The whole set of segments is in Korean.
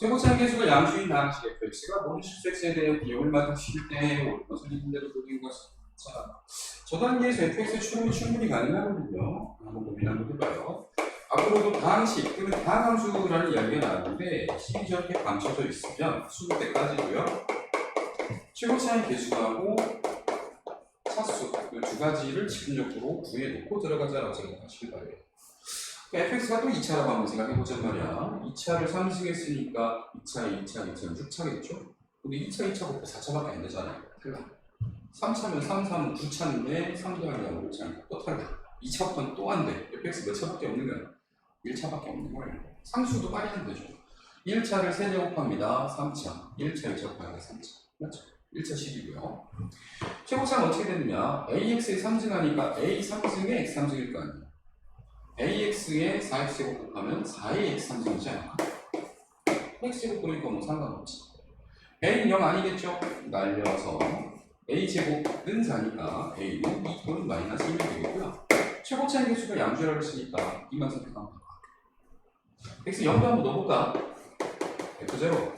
최고차의 계수가 양수인 다항식 fx가 모든 실수x에 대해 비용을 때 선생님 대로 보인 것이 자, 저 단계에서 fx의 추론이 충분히 가능하거든요. 한번 고민 한번 해봐요. 앞으로도 다항식 또는 다항함수라는 이야기가 나왔는데 식이 저렇게 감춰져 있으면 수도 때까지고요. 최고차의 계수하고 차수 이 두 가지를 집중적으로 구해놓고 들어가자라고 생각하시길 바래요. Fx가 또 2차라고 한번 생각해보자 말이야. 2차를 상승했으니까 2차, 2차, 2차, 6차겠죠? 근데 2차, 2차 곱해 4차밖에 안 되잖아요. 탈락. 3차면 3, 3, 9차인데 3 더하기 5차니까 또 탈락. 2차부터는 또 안 돼. fx 몇 차밖에 없는 거야? 1차밖에 없는 거예요. 상수도 빨리 안 되죠. 1차를 세제곱합니다. 3차. 1차, 2차 곱하기 3차. 맞죠? 1차 식이고요. 최고차는 어떻게 되느냐? ax에 상승하니까 a 상승에 x 상승일 거 아니에요. Ax에 4x제곱 곱하면 4의 x 상승이지 않을까? x제곱 그러니까 뭐 상관없지. a는 0 아니겠죠? 날려서 a제곱은 4니까 a는 2 또는 마이너스 1이 되겠고요. 최고차의 개수가 양수라고 했으니까 이만 선택하면 돼. x 0도 한번 넣어볼까? f0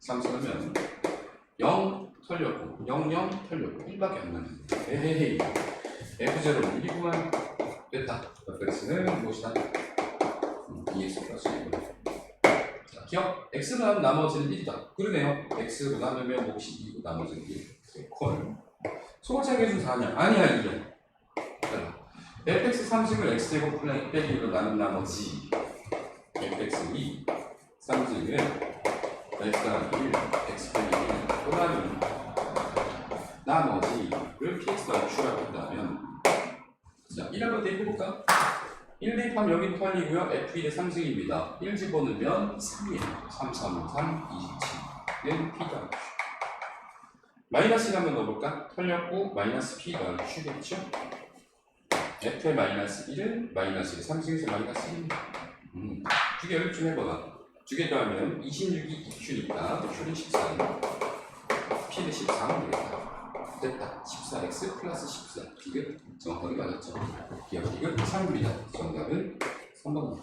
상승하면 0 털렸고 0 0 털렸고 1밖에 안 남는데 에헤헤이 f0는 1이구만 됐다. Fx는 무엇이다? 음, 2x 플러스 1이구나 자 기억? x로 하면 나머지는 1이다. 그러네요. x로 나누면 몫이 2고 나머지는 1 콜 소고차 계수 4냐? 아니야 2야 자, fx 상승을 x제곱 플레이 빼기로 나눈 나머지 fx 2 상승을 x 더하기 1 x 빼기 1또 나누는 나머지를 px가 있다면 자1 한번 대입해볼까? 1 대입하면 여기 털리고요. F1의 상승입니다. 1 집어넣으면 3이에요 3, 3, 3, 27는 p가 마이너스 1 한번 넣어볼까? 털렸고 마이너스 p가 슈겠죠? f의 마이너스 1은 마이너스 1 상승에서 마이너스 1 음, 두개 연립 좀 해봐봐. 두 개 더하면 26이 2q니까 q는 14 p는 14면 되겠다 됐다. 14x 플러스 14 이게 정확하게 맞았죠? 기억 이건 3입니다. 정답은 3번